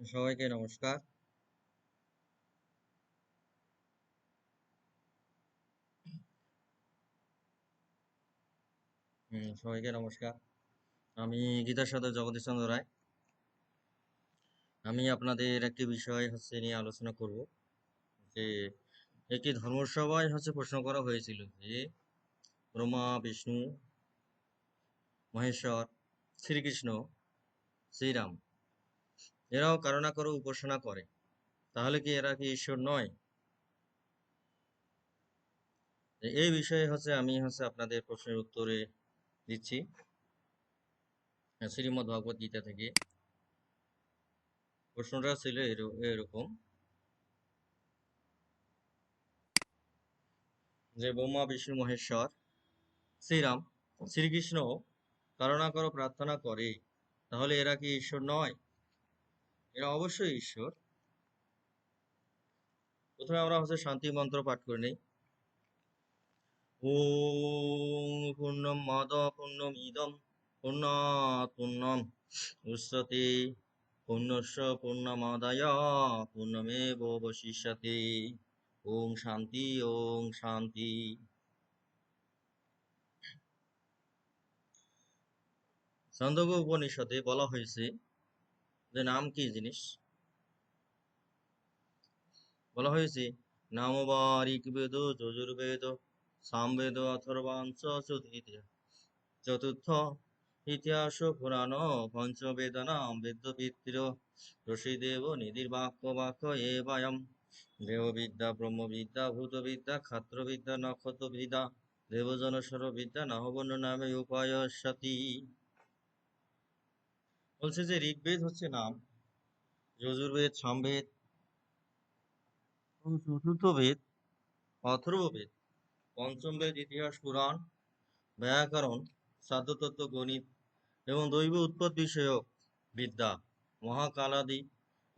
সবাইকে নমস্কার। সবাইকে নমস্কার। আমি গীতার সাথে জগদীশ চন্দ্র রায়। আমি আপনাদের একটি বিষয় হচ্ছে নিয়ে আলোচনা করব যে একটি ধর্মসভায় হচ্ছে প্রশ্ন করা হয়েছিল যে ব্রহ্মা, বিষ্ণু, মহেশ্বর, শ্রীকৃষ্ণ, শ্রীরাম এরাও কারও না কারও উপাসনা করে। তাহলে কি এরা কি ঈশ্বর নয়? এই বিষয়ে হচ্ছে আমি হচ্ছে আপনাদের প্রশ্নের উত্তরে দিচ্ছি। শ্রীমদ্ ভগবত গীতা থেকে। প্রশ্নটা ছিল এরকম। যে ব্রহ্মা, বিষ্ণু, মহেশ্বর, শ্রীরাম শ্রীকৃষ্ণ কারও না কারও প্রার্থনা করে। তাহলে এরা কি ঈশ্বর নয়? এরা অবশ্যই ঈশ্বর। প্রথমে আমরা হচ্ছে শান্তি মন্ত্র পাঠ করে নেই। ওম পূর্ণম মাদ পূর্ণম ইদম পূর্ণাৎ পূর্ণম উচ্যতে পূর্ণস্য পূর্ণমাদায় পূর্ণমেব অবশিষ্যতে। ওম শান্তি ওম শান্তি। ছন্দোগ উপনিষদে বলা হয়েছে যে নাম কি জিনিস? বলা হয়েছে নামবা ঋগ্বেদ যজুর্বেদ সামবেদ অথর্বাঞ্চ চতুর্থ ইতিহাস। পুরাণ পঞ্চবেদনাম বেদবিত্র ঋষিদেব, নিধির বাক্য বাক্য, এ বায়ম। দেববিদ্যা ব্রহ্মবিদ্যা ভূতবিদ্যা ক্ষাত্রবিদ্যা নক্ষত্রবিদ্যা দেবজন সর্ববিদ্যা নহবন্য নামে উপায়সতি। বলছে যে ঋগ্বেদ হচ্ছে নাম, যজুর্বেদ, সামবেদ চতুর্থ বেদ অথর্ববেদ পঞ্চম বেদ ইতিহাস, পুরাণ, ব্যাকরণ, সাধ্যতত্ত্ব, গণিত এবং দৈব উৎপদ বিষয়ক বিদ্যা, মহাকালাদি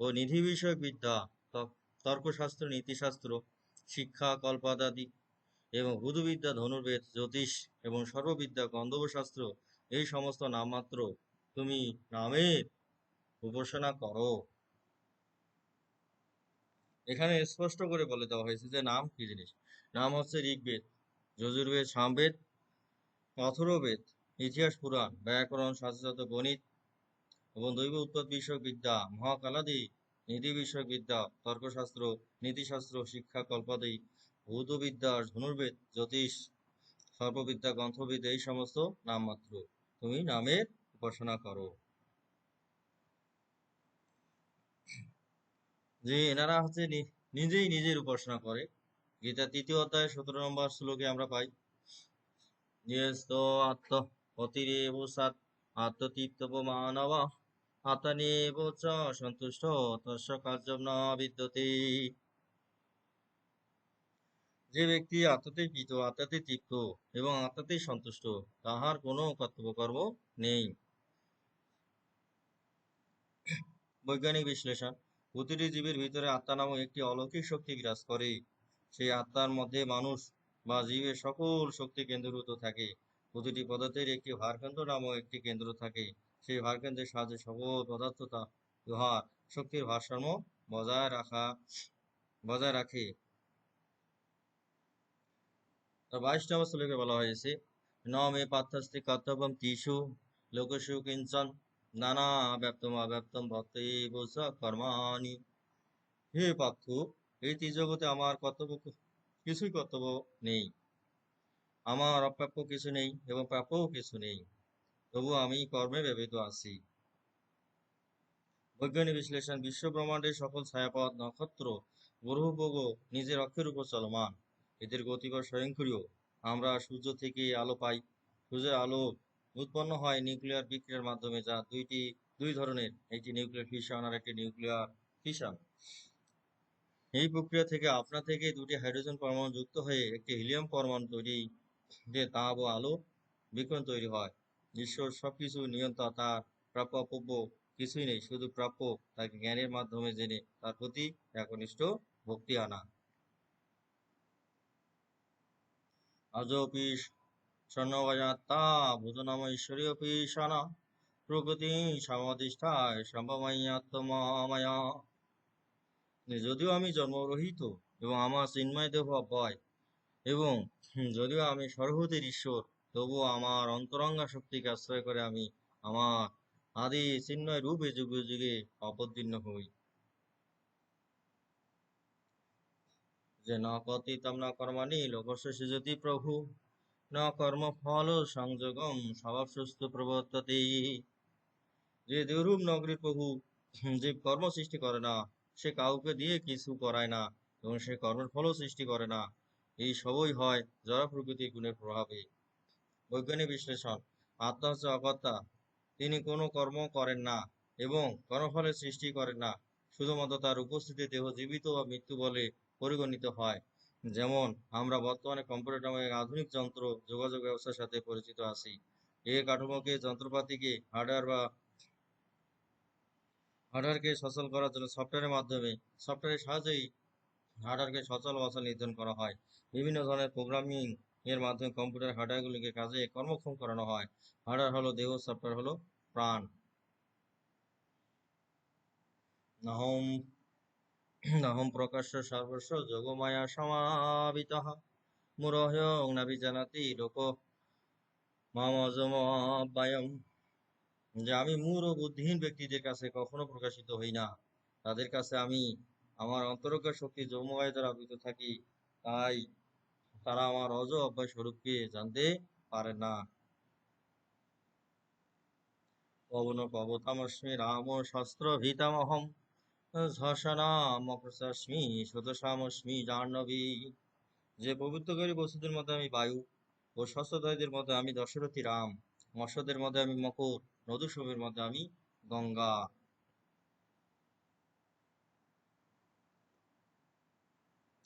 ও নিধি বিষয়ক বিদ্যা তর্কশাস্ত্র, নীতিশাস্ত্র, শিক্ষা, কল্পাদাদি এবং বুধবিদ্যা ধনুর্বেদ, জ্যোতিষ এবং সর্ববিদ্যা, গন্ধর্বশাস্ত্র, এই সমস্ত নামমাত্র তুমি নামের উপাসনা করো। এখানে স্পষ্ট করে বলে দেওয়া হয়েছে যে নাম কি জিনিস? নাম হচ্ছে ঋগ্বেদ, যজুর্বেদ, সামবেদ অথর্ববেদ ইতিহাস পুরাণ, ব্যাকরণ শাস্ত্রত গণিত এবং দৈব উৎপদ বিষয়ক বিদ্যা মহাকালাদি, নীতি বিষয়ক বিদ্যা তর্কশাস্ত্র, নীতিশাস্ত্র, শিক্ষা, কল্পাদি, ভূতবিদ্যা, ধনুর্বেদ, জ্যোতিষ সর্ববিদ্যা গ্রন্থবিদ্যা এই সমস্ত নামমাত্র। তুমি নামের উপাসনা করো। যে এনারা হচ্ছে নিজেই নিজের উপাসনা করে। গীতা তৃতীয় অধ্যায় সতেরো নম্বর শ্লোকে আমরা পাই সন্তুষ্ট যে ব্যক্তি আত্মাতেই কৃত আত্মাতে তৃপ্ত এবং আত্মাতেই সন্তুষ্ট, তাহার কোনো কর্তব্যকর্ম নেই। বৈজ্ঞানিক বিশ্লেষণ, প্রতিটি জীবের ভিতরে আত্মা নামক একটি অলৌকিক শক্তি বিরাজ করে। সেই আত্মার মধ্যে মানুষ বা জীবের সকল শক্তি কেন্দ্রীভূত থাকে। প্রতিটি পদার্থের একটি ভারকেন্দ্র নামক একটি কেন্দ্র থাকে। সেই ভারকেন্দ্রের সাহায্যে সকল পদার্থ তা উহার শক্তির ভারসাম্য বজায় রাখা, বজায় রাখে। বাইশ নম্বর শ্লোকে বলা হয়েছে ন মে পার্থস্তি কর্তব্যম তিষু, লোকসু কিঞ্চন নানা ব্যপ্তম অব্যপ্তম কর্মাণি। হে এই আমার কর্তব্য কিছুই কর্তব্য নেই। আমার অপ্রাপ্য কিছু নেই এবং প্রাপ্যও কিছু নেই। তবু আমি কর্মে ব্যবহৃত আছি। বৈজ্ঞানিক বিশ্লেষণ বিশ্ব ব্রহ্মাণ্ডের সকল ছায়াপথ, নক্ষত্র গ্রহপগ নিজের অক্ষের উপর চলমান। এদের গতিপথ স্বয়ংক্রিয়। আমরা সূর্য থেকে আলো পাই। সূর্যের আলো উৎপন্ন হয় নিউক্লিয়ার বিক্রিয়ার মাধ্যমে, যা দুইটি, দুই ধরনের, একটি নিউক্লিয়ার ফিশন আর একটি নিউক্লিয়ার ফিশন এই প্রক্রিয়া থেকে আপনা থেকে দুটি হাইড্রোজেন পরমাণু যুক্ত হয়ে একটি হিলিয়াম পরমাণু তৈরি যে তাপ ও আলো বিকিরণ তৈরি হয়। ঈশ্বর সবকিছু নিয়ন্ত্রণ তার প্রাপ্য অপ্রাপ্য কিছুই নেই, শুধু প্রাপ্য তাকে জ্ঞানের মাধ্যমে জেনে তার প্রতি একনিষ্ঠ ভক্তি আনা। আজপি ভূতনাম প্রকৃতি যদিও আমি জন্মরহিত এবং আমার চিন্ময় দেহ এবং যদিও আমি ঈশ্বর তবুও আমার অন্তরঙ্গা শক্তিকে আশ্রয় করে আমি আমার আদি চিন্ময় রূপে যুগে যুগে অবতীর্ণ হই। যে ন পতিতম ন কর্মাণি লোকস্য সৃজতি প্রভু। ন কর্ম ফল সংযোগম স্বভাব সুস্থ প্রবর্ততে যে দেহরূপ নগরীর প্রভু, যে কর্ম সৃষ্টি করে না, সে কাউকে দিয়ে কিছু করায় না, এবং সে কর্মের ফলও সৃষ্টি করে না। এই সবই হয় জড় প্রকৃতির গুণের প্রভাবে। বৈজ্ঞানিক বিশ্লেষণ, আত্মা হচ্ছে অকর্তা। তিনি কোনো কর্ম করেন না, এবং কর্মফলের সৃষ্টি করেন না। শুধুমাত্র তার উপস্থিতি দেহ জীবিত বা মৃত্যু বলে পরিগণিত হয়। যেমন, আমরা বর্তমানে কম্পিউটার নামে আধুনিক যন্ত্র যোগাযোগ ব্যবস্থার সাথে পরিচিত আছি। এই কাঠামোকে যন্ত্রপাতিকে হার্ডওয়্যার বা হার্ডওয়্যারকে সচল করার জন্য সফটওয়্যারের মাধ্যমে সফটওয়্যারের সাহায্যেই হার্ডওয়্যারকে সচল অচল নির্ধারণ করা হয়। বিভিন্ন ধরনের প্রোগ্রামিং এর মাধ্যমে কম্পিউটার হার্ডওয়্যারগুলিকে কাজে কর্মক্ষম করানো হয়। হার্ডওয়্যার হলো দেহ সফটওয়্যার হলো প্রাণ। নাহম নাহম প্রকাশ্য সর্বস্ব যোগমায়া সমাবিতঃ মুরহ্যং ন বিজানাতি লোক মামজমাব্যয়ম যে আমি মূঢ় ও বুদ্ধিহীন ব্যক্তিদের কাছে কখনো প্রকাশিত হই না। তাদের কাছে আমি আমার অন্তরজ্ঞ শক্তি যৌময় দ্বারা আবৃত থাকি। তাই তারা আমার অজ অভ্যাস স্বরূপকে জানতে পারে না। পবন পবতামস্মি রাম শস্ত্র ভীতামহম ঝসনামকৃষ্মি সুদশামস্মি জাহ্নবী। যে পবিত্রকারী বস্তুদের মধ্যে আমি বায়ু ও শস্ত্রধারীদের মধ্যে আমি দশরথী রাম, মৎস্যদের মধ্যে আমি মকর নদুসমের মধ্যে আমি গঙ্গা।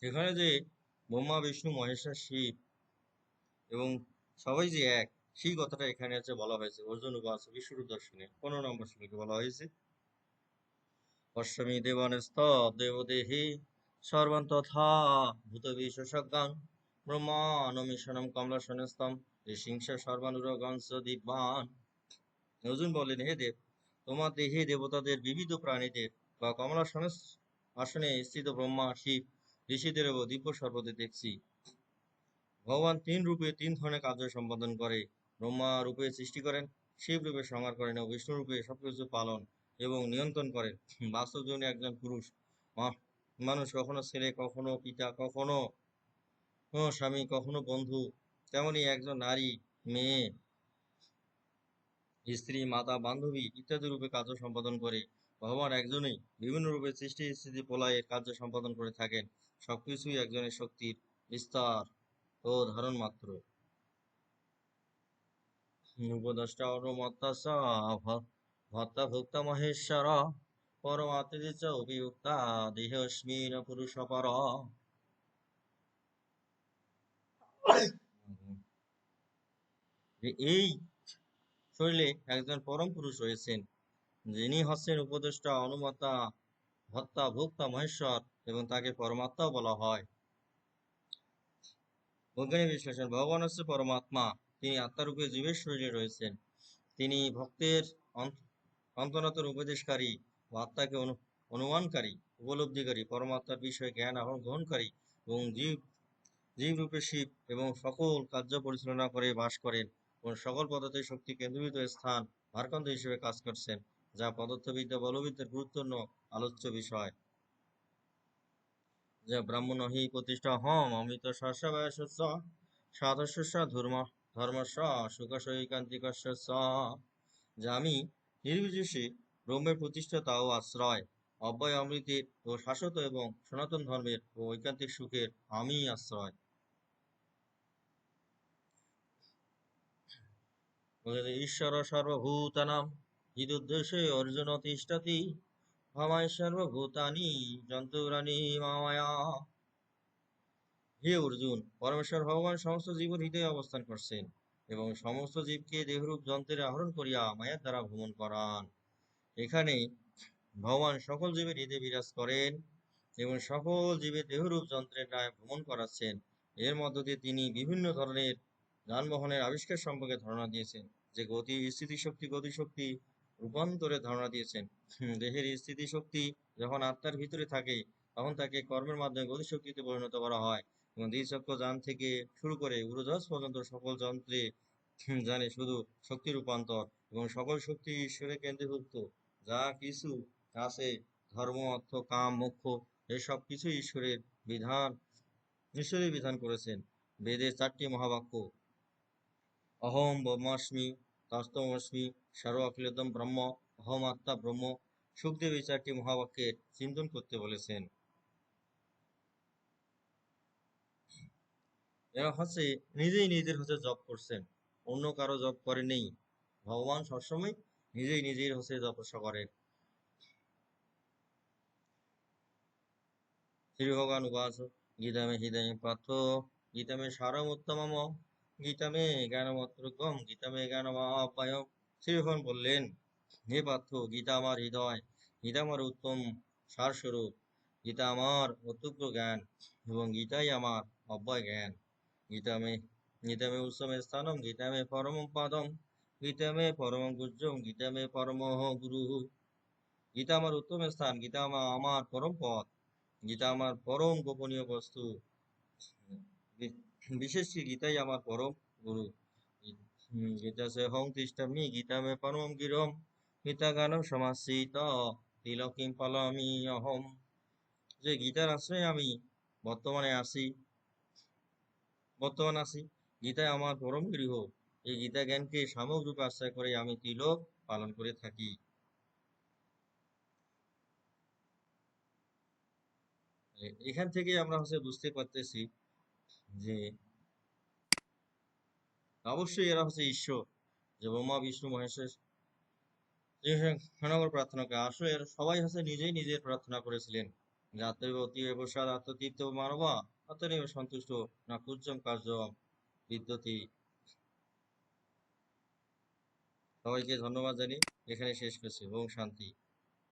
সেখানে যে ব্রহ্মা, বিষ্ণু, মহেশ্বর, শিব এবং সবাই যে এক, সেই কথাটা এখানে আছে বলা হয়েছে। অর্জুন উপাস বিশ্বরূপ দর্শনে। পনেরো নম্বর শ্লোকে বলা হয়েছে পশ্চিমী দেবানস্থ দেবদেহে সর্বং তথা ভূত বিশেষজ্ঞান ব্রহ্মানমিশনম কমলাসনস্তম ঋষিংস সর্বানুরগংস দিব্যান। অর্জুন বলেন হে দেব, তোমার দেহে দেবতাদের বিবিধ প্রাণীদের বা কমলাসন আসনে স্থিত ব্রহ্মা শিব ঋষিদের ও দিব্য সর্বদের দেখছি। ভগবান তিন রূপে তিন ধরনের কার্য সম্পাদন করে। ব্রহ্মা রূপে সৃষ্টি করেন, শিব রূপে সংহার করেন ও বিষ্ণু রূপে সবকিছু পালন এবং নিয়ন্ত্রণ করেন। বাস্তব জীবনে একজন পুরুষ মানুষ কখনো ছেলে, কখনো পিতা, কখনো স্বামী, কখনো বন্ধু, তেমনি একজন নারী, মেয়ে, স্ত্রী, মাতা, বান্ধবী ইত্যাদি রূপে কার্য সম্পাদন করে। ভগবান একজনই বিভিন্ন রূপে সৃষ্টি, স্থিতি প্রলয়ের কার্য সম্পাদন করে থাকেন। সবকিছুই একজনের শক্তির বিস্তার ও ধারণ মাত্র। উপদেষ্টা অনুমত্তা স ভত্তা ভোক্তা মহেশ্বর পরমাত্মা চ দেহস্মিন পুরুষ পর। এই শরীরে একজন পরম পুরুষ রয়েছেন, যিনি হচ্ছেন উপদেষ্টা অনুমতা ভত্তা ভোক্তা মহেশ্বর এবং তাকে পরমাত্মা বলা হয়। বৈজ্ঞানিক বিশ্লেষণ, ভগবান হচ্ছে পরমাত্মা, তিনি আত্মারূপে জীবের শরীরে রয়েছেন। তিনি ভক্তের অন্ত- অন্তরাত্মার উপদেশকারী ও আত্মাকে অনুমানকারী, উপলব্ধিকারী, পরমাত্মার বিষয়ে জ্ঞান আহরণ গ্রহণকারী এবং জীব জীব রূপে শিব এবং সকল কার্য পরিচালনা করে বাস করেন এবং সকল পদার্থের শক্তি কেন্দ্রীভূত স্থান ভারকান্ত হিসেবে কাজ করছেন, যা পদার্থবিদ্যা বলবিদ্যার গুরুত্বপূর্ণ আলোচ্য বিষয়। যা ব্রাহ্মণ হি প্রতিষ্ঠা হম অমৃত শাস্য বয়সস্য সাধস্য ধর্ম ধর্মস্য সুখসৈকান্তিকস্য যা আমি নির্বিশেষে ব্রহ্মের প্রতিষ্ঠাতা ও আশ্রয়, অব্যয় অমৃতের ও শাশ্বত এবং সনাতন ধর্মের ও ঐকান্তিক সুখের আমি আশ্রয়। ঈশ্বর সর্বভূতানাম হৃদুদ্দেশে অর্জুন তিষ্ঠতি ভমায় সর্বভূতানি জন্তুরানি মামায়া। হে অর্জুন, পরমেশ্বর ভগবান সমস্ত জীবন হৃদয়ে অবস্থান করছেন। এবং সমস্ত জীবকে দেহরূপ যন্ত্রে আহরণ করিয়া মায়ার দ্বারা ভ্রমণ করান। এখানে ভগবান সকল জীবের হৃদয়ে বিরাজ করেন এবং সকল জীবের দেহরূপ যন্ত্রের ন্যায় ভ্রমণ করাচ্ছেন। এর মধ্য দিয়ে তিনি বিভিন্ন ধরনের যানবাহনের আবিষ্কার সম্পর্কে ধারণা দিয়েছেন, যে গতি, স্থিতিশক্তি, গতিশক্তি রূপান্তরে ধারণা দিয়েছেন। দেহের স্থিতিশক্তি যখন আত্মার ভিতরে থাকে, তখন তাকে কর্মের মাধ্যমে গতিশক্তিতে পরিণত করা হয়। দ্বিচক্র যান থেকে শুরু করে উড়োজাহাজ পর্যন্ত সকল যন্ত্রে জানে শুধু শক্তি রূপান্তর এবং সকল শক্তি ঈশ্বরে কেন্দ্রীভূত। যা কিছু আছে ধর্ম, অর্থ, কাম, মোক্ষ, এসব কিছু ঈশ্বরের বিধান ঈশ্বরের বিধান করেছেন। বেদের চারটি মহাবাক্য। অহম ব্রহ্মাস্মি তস্তমস্মি সর্ব অখিলতম ব্রহ্ম, অহম আত্মা ব্রহ্ম, সুখদেব এই চারটি মহাবাক্যের চিন্তন করতে বলেছেন। এরা হচ্ছে নিজেই নিজের হচ্ছে জব করছেন। অন্য কারও জব করে নেই। ভগবান সবসময় নিজেই নিজের হচ্ছে তপস্যা করেন শ্রী ভগবান উবাচ গীতা মে হৃদয় পার্থ। গীতা সারম উত্তমম গীতা মে জ্ঞানমত্রকম। গীতা মে জ্ঞানমাপায়ম শ্রী ভগবান বললেন, হে পার্থ, গীতা আমার হৃদয়। গীতা আমার উত্তম সারস্বরূপ। গীতা আমার অত্যুগ্র জ্ঞান এবং গীতাই আমার অব্যয় জ্ঞান। গীতা মে গীতা মে উৎসম স্থানম গীতা মে পরম পাদম গীতা মে পরম গুজ্জম গীতা মে পরম গুরু গীতা আমার উত্তম স্থান গীতা আমা- আমার পরম পথ গীতা আমার পরম গোপনীয় বস্তু বিশেষ কি গীতাই আমার পরম গুরু গীতা সে হং তিষ্ঠামি গীতা মে পরম গিরম গীতা গানম সমাসিত তিলকিম পালমি অহম যে গীতার আশ্রয়ে আমি বর্তমানে আসি বর্তমান আছি। গীতায় আমার পরম গৃহ। এই গীতা জ্ঞানকে সামগ্রিক রূপে আশ্রয় করে আমি তিলক পালন করে থাকি। এখান থেকে আমরা হচ্ছে বুঝতে পারতেছি যে অবশ্যই এরা হচ্ছে ঈশ্বর। যে ব্রহ্মা, বিষ্ণু, মহেশ্বর ক্ষণগর প্রার্থনা করে। আসলে সবাই হচ্ছে নিজেই নিজের প্রার্থনা করেছিলেন। যে আত্মবতী প্রসাদ আত্মতীর্থ মানবা আত্মনিব সন্তুষ্ট না কুজ্জম কার্য বিদ্যতি। সবাইকে ধন্যবাদ জানি এখানে শেষ করছি। ওম শান্তি।